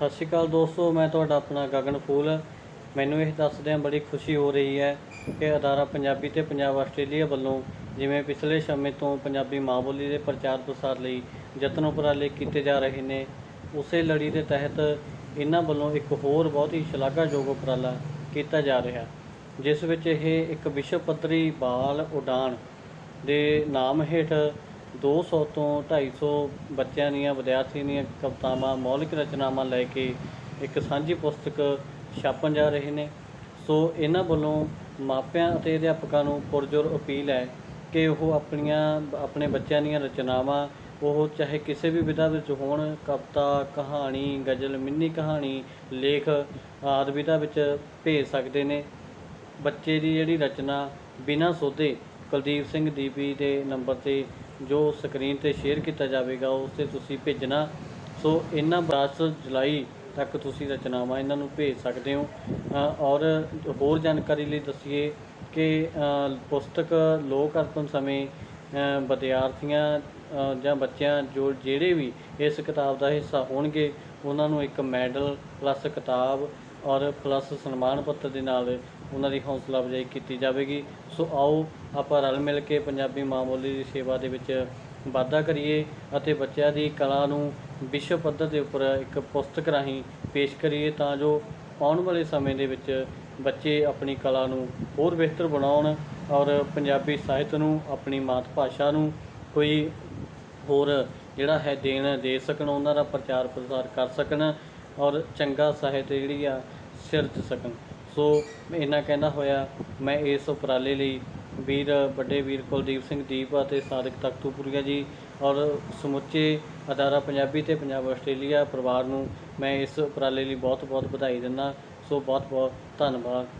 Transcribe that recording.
ਸਤਿ ਸ਼੍ਰੀ ਅਕਾਲ ਦੋਸਤੋ, ਮੈਂ ਤੁਹਾਡਾ ਆਪਣਾ ਗਗਨ ਫੂਲ। ਮੈਨੂੰ ਇਹ ਦੱਸਦਿਆਂ ਬੜੀ ਖੁਸ਼ੀ ਹੋ ਰਹੀ ਹੈ ਕਿ ਅਦਾਰਾ ਪੰਜਾਬੀ ਤੇ ਪੰਜਾਬ ਆਸਟ੍ਰੇਲੀਆ ਵੱਲੋਂ ਜਿਵੇਂ ਪਿਛਲੇ ਸਮੇਂ ਤੋਂ ਪੰਜਾਬੀ ਮਾਂ ਬੋਲੀ ਦੇ ਪ੍ਰਚਾਰ ਪ੍ਰਸਾਰ ਲਈ ਯਤਨ ਉਪਰਾਲੇ ਕੀਤੇ ਜਾ ਰਹੇ ਨੇ, ਉਸੇ ਲੜੀ ਦੇ ਤਹਿਤ ਇਹਨਾਂ ਵੱਲੋਂ ਇੱਕ ਹੋਰ ਬਹੁਤ ਹੀ ਸ਼ਲਾਘਾਯੋਗ ਉਪਰਾਲਾ ਕੀਤਾ ਜਾ ਰਿਹਾ, ਜਿਸ ਵਿੱਚ ਇਹ ਇੱਕ ਵਿਸ਼ਵ ਪੱਧਰੀ ਬਾਲ ਉਡਾਨ ਦੇ ਨਾਮ ਹੇਠ 200 ਤੋਂ 250 ਬੱਚਿਆਂ ਦੀਆਂ ਵਿਦਿਆਰਥੀ ਦੀਆਂ ਕਵਿਤਾਵਾਂ, ਮੌਲਿਕ ਰਚਨਾਵਾਂ ਲੈ ਕੇ ਇੱਕ ਸਾਂਝੀ ਪੁਸਤਕ ਛਾਪਣ ਜਾ ਰਹੇ ਨੇ। ਸੋ ਇਹਨਾਂ ਵੱਲੋਂ ਮਾਪਿਆਂ ਅਤੇ ਅਧਿਆਪਕਾਂ ਨੂੰ ਪੁਰਜੋਰ ਅਪੀਲ ਹੈ ਕਿ ਉਹ ਆਪਣੀਆਂ, ਆਪਣੇ ਬੱਚਿਆਂ ਦੀਆਂ ਰਚਨਾਵਾਂ, ਉਹ ਚਾਹੇ ਕਿਸੇ ਵੀ ਵਿਧਾ ਵਿੱਚ ਹੋਣ, ਕਵਿਤਾ, ਕਹਾਣੀ, ਗਜ਼ਲ, ਮਿੰਨੀ ਕਹਾਣੀ, ਲੇਖ ਆਦਿ ਵਿਧਾ ਵਿੱਚ ਭੇਜ ਸਕਦੇ ਨੇ। ਬੱਚੇ ਦੀ ਜਿਹੜੀ ਰਚਨਾ ਬਿਨਾਂ ਸੋਧੇ ਕੁਲਦੀਪ ਸਿੰਘ ਦੀਪੀ ਦੇ ਨੰਬਰ ਤੇ ਜੋ ਸਕਰੀਨ ਤੇ ਸ਼ੇਅਰ ਕੀਤਾ ਜਾਵੇਗਾ, ਉਸ ਤੇ ਤੁਸੀਂ ਭੇਜਣਾ। ਸੋ ਇਹਨਾਂ 10 ਜੁਲਾਈ ਤੱਕ ਤੁਸੀਂ ਰਚਨਾਵਾਂ ਇਹਨਾਂ ਨੂੰ ਭੇਜ ਸਕਦੇ ਹੋ। ਔਰ ਹੋਰ ਜਾਣਕਾਰੀ ਲਈ ਦੱਸੀਏ ਕਿ ਪੁਸਤਕ ਲੋਕ ਅਰਪਣ ਸਮੇਂ ਵਿਦਿਆਰਥੀਆਂ ਜਾਂ ਬੱਚਿਆਂ ਜੋ ਜਿਹੜੇ ਵੀ ਇਸ ਕਿਤਾਬ ਦਾ ਹਿੱਸਾ ਹੋਣਗੇ, ਉਹਨਾਂ ਨੂੰ ਇੱਕ ਮੈਡਲ ਪਲੱਸ ਕਿਤਾਬ ਔਰ ਪਲੱਸ ਸਨਮਾਨ ਪੱਤਰ ਦੇ ਨਾਲ ਉਹਨਾਂ ਦੀ ਹੌਸਲਾ ਅਫਜ਼ਾਈ ਕੀਤੀ ਜਾਵੇਗੀ। ਸੋ ਆਓ ਆਪਾਂ ਰਲ ਮਿਲ ਕੇ ਪੰਜਾਬੀ ਮਾਂ ਬੋਲੀ ਦੀ ਸੇਵਾ ਦੇ ਵਿੱਚ ਵਾਧਾ ਕਰੀਏ ਅਤੇ ਬੱਚਿਆਂ ਦੀ ਕਲਾ ਨੂੰ ਵਿਸ਼ਵ ਪੱਧਰ ਦੇ ਉੱਪਰ ਇੱਕ ਪੁਸਤਕ ਰਾਹੀਂ ਪੇਸ਼ ਕਰੀਏ ਤਾਂ ਜੋ ਆਉਣ ਵਾਲੇ ਸਮੇਂ ਦੇ ਵਿੱਚ ਬੱਚੇ ਆਪਣੀ ਕਲਾ ਨੂੰ ਹੋਰ ਬਿਹਤਰ ਬਣਾਉਣ ਔਰ ਪੰਜਾਬੀ ਸਾਹਿਤ ਨੂੰ, ਆਪਣੀ ਮਾਤ ਭਾਸ਼ਾ ਨੂੰ ਕੋਈ ਹੋਰ ਜਿਹੜਾ ਹੈ ਦੇਣ ਦੇ ਸਕਣ, ਉਹਨਾਂ ਦਾ ਪ੍ਰਚਾਰ ਪ੍ਰਸਾਰ ਕਰ ਸਕਣ। ਔਰ ਚੰਗਾ ਸਾਹਿਤ ਜਿਹੜੀ ਆ ਸਿਰਜ ਸਕਣ। ਸੋ ਇਹਨਾਂ ਕਹਿੰਦਾ ਹੋਇਆ, ਮੈਂ ਇਸ ਉਪਰਾਲੇ ਲਈ ਵੀਰ, ਵੱਡੇ ਵੀਰ ਕੁਲਦੀਪ ਸਿੰਘ ਦੀਪ ਅਤੇ ਸਾਦਿਕ ਤਖਤੂਪੁਰੀਆ ਜੀ ਔਰ ਸਮੁੱਚੇ ਅਦਾਰਾ ਪੰਜਾਬੀ ਤੇ ਪੰਜਾਬ ਆਸਟ੍ਰੇਲੀਆ ਪਰਿਵਾਰ ਨੂੰ ਮੈਂ ਇਸ ਉਪਰਾਲੇ ਲਈ ਬਹੁਤ ਬਹੁਤ ਵਧਾਈ ਦਿੰਦਾ। ਸੋ ਬਹੁਤ ਬਹੁਤ ਧੰਨਵਾਦ।